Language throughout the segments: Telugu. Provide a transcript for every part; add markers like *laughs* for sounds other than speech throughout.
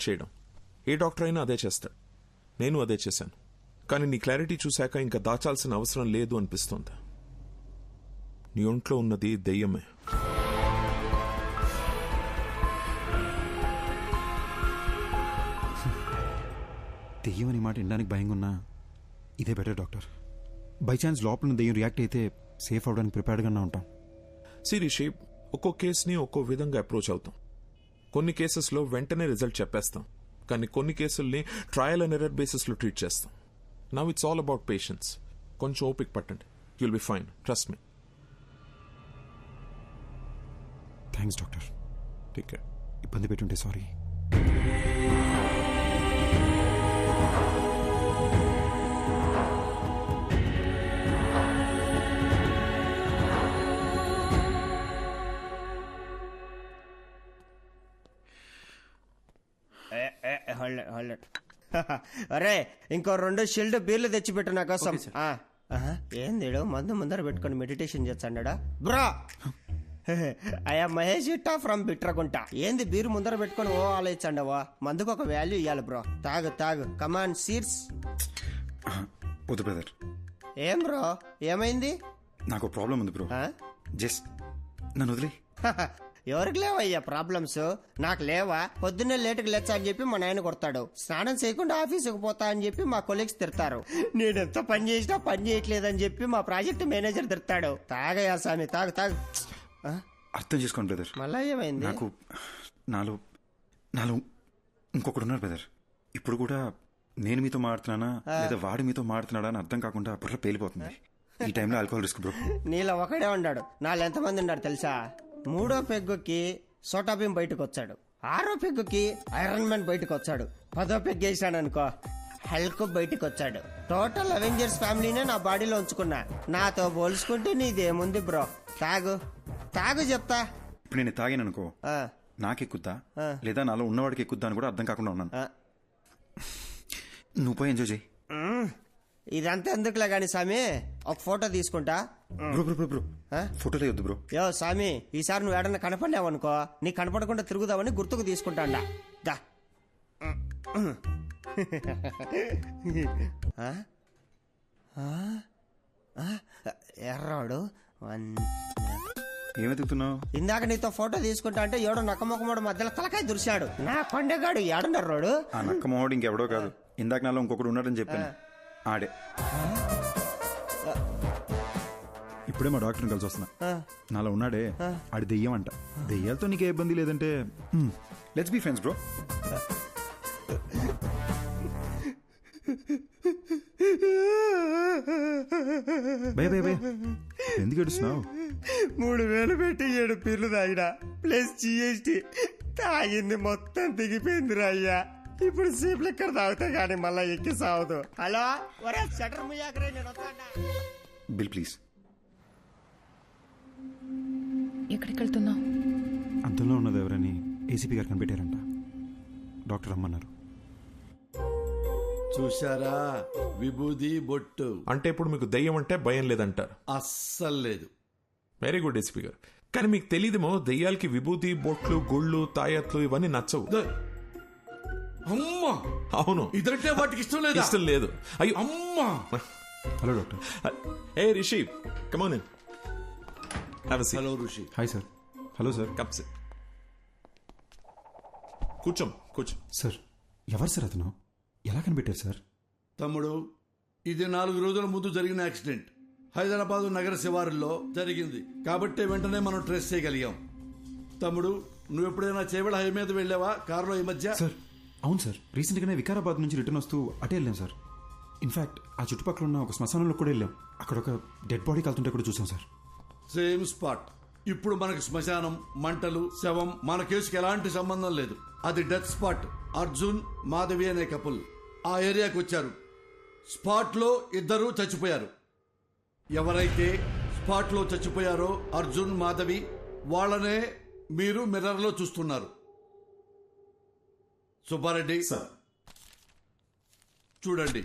చేయడం. ఏ డాక్టర్ అయినా అదే చేస్తాడు. నేను అదే చేశాను. కానీ నీ క్లారిటీ చూశాక ఇంకా దాచాల్సిన అవసరం లేదు అనిపిస్తోంది. నీ ఒంట్లో ఉన్నది దెయ్యమే. దెయ్యం అనే మాట వినడానికి భయంగా ఉన్నా ఇదే బెటర్ డాక్టర్ బై ఛాన్స్ లోపల దెయ్యం రియాక్ట్ అయితే సేఫ్ అవడానికి ప్రిపేర్డ్గానే ఉంటాం. సిరిషి ఒక్కో కేసుని ఒక్కో విధంగా అప్రోచ్ అవుతాం. కొన్ని కేసెస్లో వెంటనే రిజల్ట్ చెప్పేస్తాం. కానీ కొన్ని కేసుల్ని ట్రయల్ అండ్ ఎర్రర్ బేసిస్లో ట్రీట్ చేస్తాం. Now it's all about patience కొంచెం ఓపిక పట్టండి. You'll be fine trust me thanks doctor take care ఇబ్బంది పెట్టుంటే సారీ. Hold it. *laughs* అరే ఇంకో రెండు షిల్డ్ బీర్లు తెచ్చిపెట్టు నా కోసం. ఏంది? మందు ముందర పెట్టుకొని మెడిటేషన్ చేస్తాడా బ్రో! *laughs* అయ్యా మహేష్ ఇట్టా ఫ్రమ్ బిట్రగుంట ఏంది బీరు ముందర పెట్టుకొని ఓ ఆలోచించండవా మందుకు ఒక వాల్యూ ఇవ్వాలి బ్రో. తాగు తాగు. కమాన్ వద్దు బ్రదర్ ఏం బ్రో? ఏమైంది? నాకు ప్రాబ్లం ఉంది బ్రో? జస్ట్ నన్ను వదిలే *laughs* ఎవరికి లేవయ్యా ప్రాబ్లమ్స్ నాకు లేవా? పొద్దున్నే లేటుకు లేచా అని చెప్పి మా నాయన కొడతాడు. స్నానం చేయకుండా ఆఫీసుకు పోతా అని చెప్పి మా కొలీగ్స్ తిడతారు. నేను ఎంత పని చేసినా పని చేయట్లేదని చెప్పి మా ప్రాజెక్ట్ మేనేజర్ తిడతాడు. తాగయా స్వామి తాగు తాగు? అర్థం చేసుకోండి బ్రదర్ మళ్ళా ఏమైంది? నాకు నాలో నాలో ఇంకొకడు ఉన్నారు బ్రదర్ ఇప్పుడు కూడా నేను మీతో మాడుతున్నానా లేదా వాడు మీతో మాడుతున్నాడా అని అర్థం కాకుండా బుర్ర పేలిపోతుంది. ఈ టైంలో ఆల్కహాల్ రిస్క్ బ్రో నీలో ఒకడే ఉన్నాడు. నాలో ఎంతమంది ఉన్నారు తెలుసా? మూడో పెగ్గుకి సోటాబీన్ బయటకు వచ్చాడు ఆరో పెగ్గుకి ఐరన్ మ్యాన్ బయటకు వచ్చాడు పదో పెగ్ వేసాడు అనుకో హెల్క్ బయటకు వచ్చాడు టోటల్ అవెంజర్స్ ఫ్యామిలీనే నా బాడీలో ఉంచుకున్నా. నాతో పోల్చుకుంటే నీదేముంది బ్రో. తాగు. తాగు చెప్తా. ఇప్పుడు నేను తాగాను అనుకో నాకెక్కుద్దా. లేదా నాలో ఉన్నవాడికి ఎక్కుద్దా అని కూడా అర్థం కాకుండా ఉన్నాను. నువ్వు పోయి ఎంజాయ్ చేయి. ఇదంతా ఎందుకులే గాని స్వామి? ఒక ఫోటో తీసుకుంటా. Bro bro bro bro. ఆ? ఫోటోలే వద్దు బ్రో. యో స్వామి ఈసారి నువ్వు ఏడన్నా కనపడినావు అనుకో నీ కనపడకుండా తిరుగుదామని గుర్తుకు తీసుకుంటాండా. దా. ఆ? ఆ? ఆ? ఎర్రాడు వన్- ఏమెతుకుతున్నావు ఇందాక నీతో ఫోటో తీసుకుంటా అంటే ఏడో నక్కమొక్కమోడు మధ్యలో తలకాయ దురిశాడు. నా కొండగాడు ఏడున్నర్రాడు? ఆ నక్క మొహోడు ఇంకెవడో కాదు. ఇందాక నాలో ఇంకొకడు ఉన్నాడని చెప్పాను. ఆడే. ఇప్పుడే మా డాక్టర్ని కలిసి వస్తున్నా. నాలో ఉన్నాడే ఆడి దెయ్యం అంట దెయ్యాలతో నీకే ఇబ్బంది లేదంటే లెట్స్ బీ ఫ్రెండ్స్ బ్రో భయ భయ భయ ఎందుకు ఏడుస్తున్నావు? మూడు వేలు పెట్టి ఏడు పిల్లు తాగినా. ప్లస్ జిఎస్టి తాగింది మొత్తం దిగిపోయిందిరా అయ్యా. ఇప్పుడు సీప్ లెక్కర్ తాగుతా గానీ మళ్ళా ఎక్కి సావదు హలో? ఒరే షటర్ ముయ్యాకరే నేను వస్తాడా బిల్ ప్లీజ్. ఎక్కడికి వెళ్తున్నావు అద్దంలో ఉన్నది ఎవరని ఏసీపీ గారు కనిపెట్టారంట. డాక్టర్ రమ్మన్నారు. చూశారా? విభూది బొట్టు. అంటే ఇప్పుడు మీకు దెయ్యం అంటే భయం లేదంటారు అస్సలు లేదు. వెరీ గుడ్ ఎస్పీ గారు. కానీ మీకు తెలియదేమో దెయ్యాలకి విభూతి బొట్లు గుళ్ళు తాయత్లు ఇవన్నీ నచ్చవు. అమ్మా! అవును. ఇదంటే వాటికి ఇష్టం లేదా? ఇష్టం లేదు. అయ్యో. అమ్మా! Hello doctor. Hey Rishi. Come on have a hello Rishi. Hi sir. Hello sir. Cups కూర్చోం కూర్చో. సార్ ఎవరు సార్ అతను? ఎలా కనిపెట్టారు సార్? తమ్ముడు ఇది నాలుగు రోజుల ముందు జరిగిన యాక్సిడెంట్. హైదరాబాద్ నగర శివారుల్లో జరిగింది. కాబట్టే వెంటనే మనం ట్రేస్ చేయగలిగాం. తమ్ముడు నువ్వు ఎప్పుడైనా చేవెళ హై మీద వెళ్ళావా? కారులో ఈ మధ్య? సార్ అవును సార్. రీసెంట్గానే వికారాబాద్ నుంచి రిటర్న్ వస్తూ అటే వెళ్ళాం సార్. ఇన్ఫ్యాక్ట్ ఆ చుట్టుపక్కల ఉన్న ఒక శ్మశానంలో కూడా వెళ్ళాం. అక్కడ ఒక డెడ్ బాడీ కలుతుంటే కూడా చూసాం సార్. సేమ్ స్పాట్ ఇప్పుడు మనకు శ్మశానం మంటలు శవం మన కేసుకి ఎలాంటి సంబంధం లేదు. అది డెత్ స్పాట్ అర్జున్ మాధవి అనే కపుల్ ఆ ఏరియాకి వచ్చారు. స్పాట్లో ఇద్దరూ చచ్చిపోయారు. ఎవరైతే స్పాట్లో చచ్చిపోయారో అర్జున్ మాధవి వాళ్ళనే మీరు మిర్రర్లో చూస్తున్నారు. సుబ్బారెడ్డి. చూడండి.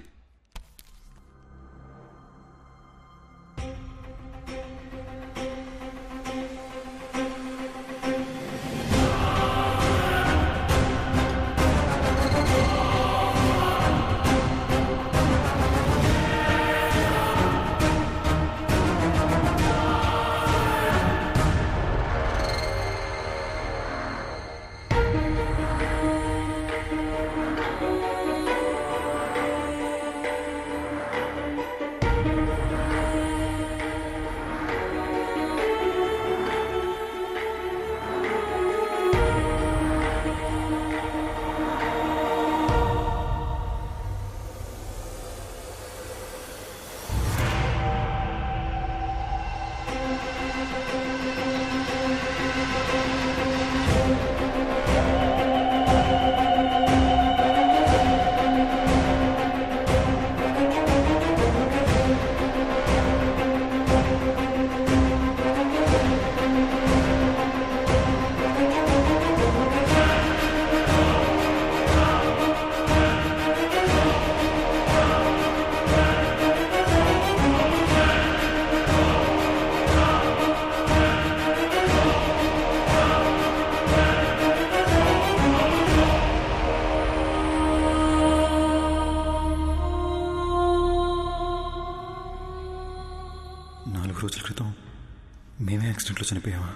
యాక్సిడెంట్లో చనిపోయావా?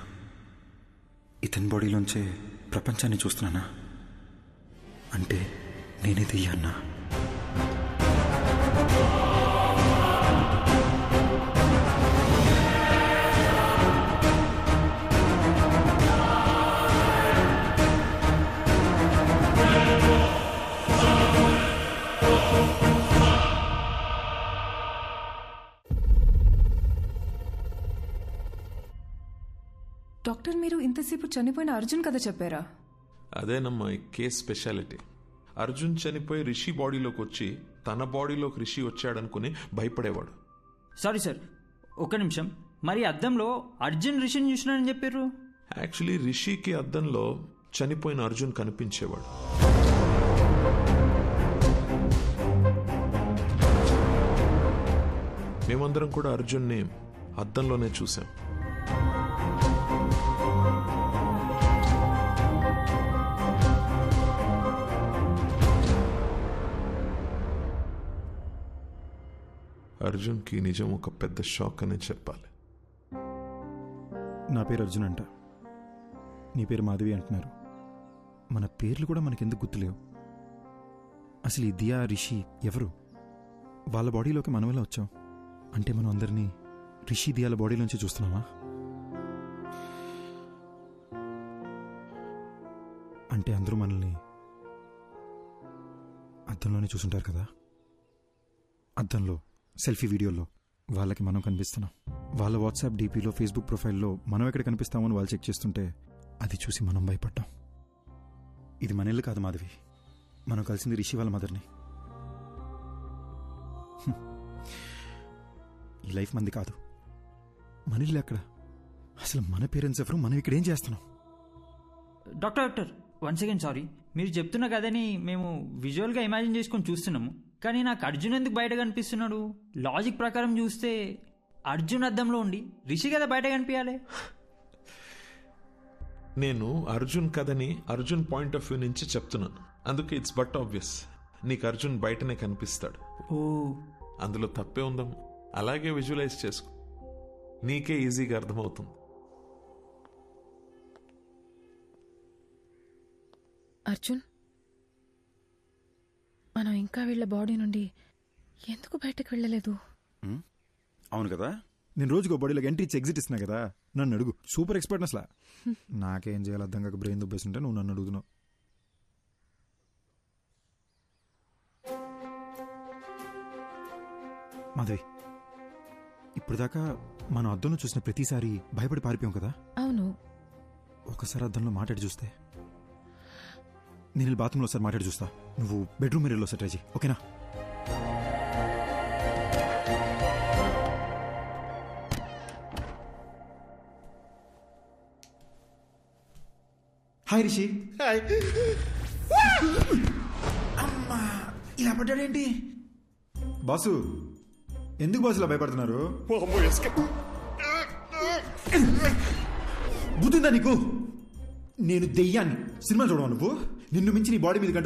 ఇతని బాడీలోంచే ప్రపంచాన్ని చూస్తున్నానా? అంటే నేనే దెయ్యాన్నా? డాక్టర్ మీరు ఇంతసేపు చనిపోయిన అర్జున్ కథ చెప్పారా? అదేనమ్మా ఈ కేస్ స్పెషాలిటీ. అర్జున్ చనిపోయి రిషి బాడీలోకి వచ్చి తన బాడీలోకి రిషి వచ్చాడనుకుని భయపడేవాడు. సారీ సార్ ఒక్క నిమిషం. మరి అద్దంలో అర్జున్ రిషన్ చూసినానని చెప్పారు యాక్చువల్లీ రిషికి అద్దంలో చనిపోయిన అర్జున్ కనిపించేవాడు. మేమందరం కూడా అర్జున్ని అద్దంలోనే చూసాం. అర్జున్కి నిజం ఒక పెద్ద షాక్ అనే చెప్పాలి. నా పేరు అర్జున్ అంట. నీ పేరు మాధవి అంటున్నారు. మన పేర్లు కూడా మనకెందుకు గుర్తులేవు? అసలు ఈ దియా రిషి ఎవరు? వాళ్ళ బాడీలోకి మనం ఎలా వచ్చాం? అంటే మనం అందరినీ రిషి దియాల బాడీలోంచి చూస్తున్నామా? అంటే అందరూ మనల్ని అద్దంలోనే చూసుంటారు కదా? అద్దంలో సెల్ఫీ వీడియోలో వాళ్ళకి మనం కనిపిస్తున్నాం. వాళ్ళ వాట్సాప్ డీపీలో ఫేస్బుక్ ప్రొఫైల్లో మనం ఎక్కడ కనిపిస్తామో అని వాళ్ళు చెక్ చేస్తుంటే అది చూసి మనం భయపడ్డాం. ఇది మన ఇల్లు కాదు మాధవి. మనం కలిసింది రిషి వాళ్ళ మదర్ని. ఈ లైఫ్ మంది కాదు. మన ఇల్లు అక్కడ అసలు మన పేరెంట్స్ ఎవరు? మనం ఇక్కడ ఏం చేస్తున్నాం? Doctor doctor one second sorry. మీరు చెప్తున్న కదని మేము విజువల్గా ఇమాజిన్ చేసుకొని చూస్తున్నాము. కానీ నాకు అర్జున్ ఎందుకు బయట కనిపిస్తున్నాడు? లాజిక్ ప్రకారం చూస్తే అర్జున్ అద్దంలో ఉండి రిషి కదా బయట కనిపించాలి నేను అర్జున్ కథని అర్జున్ పాయింట్ ఆఫ్ వ్యూ నుంచి చెప్తున్నాను. అందుకే ఇట్స్ బట్ ఆబ్వియస్ నీకు అర్జున్ బయటనే కనిపిస్తాడు. ఓ. అందులో తప్పే ఉందాం అలాగే విజువలైజ్ చేసుకో. నీకే ఈజీగా అర్థమవుతుంది. అర్జున్? మనం ఇంకా వీళ్ళ బాడీ నుండి ఎందుకు బయటకు వెళ్ళలేదు? అవును కదా? నేను రోజుకో బాడీలోకి ఎంట్రీ ఇచ్చి ఎగ్జిట్ ఇస్తున్నా కదా? నన్ను అడుగు. సూపర్ ఎక్స్పర్ట్ అసలు. నాకేం చేయాలి అర్థం కాక బ్రెయిన్ దుబ్బేస్తుంటే నువ్వు నన్ను అడుగుతున్నావు. మాధవి ఇప్పుడు దాకా మనం అద్దంలో చూసిన ప్రతిసారి భయపడి పారిపోయాం కదా? అవును. ఒకసారి అద్దంలో మాట్లాడి చూస్తే నేను బాత్రూంలో ఒకసారి మాట్లాడి చూస్తా. నువ్వు బెడ్రూమ్ మీరెళ్ళి ఒకసారి ట్రై చేయి ఓకేనా? హాయ్ రిషి. అమ్మా ఇలా పడ్డాడేంటి? బాసు ఎందుకు బాసు ఇలా భయపడుతున్నారు? బుద్ధిందా నీకు? నేను దెయ్యాన్ని. సినిమా చూడవా నువ్వు? నిన్ను మించి నీ బాడీ మీద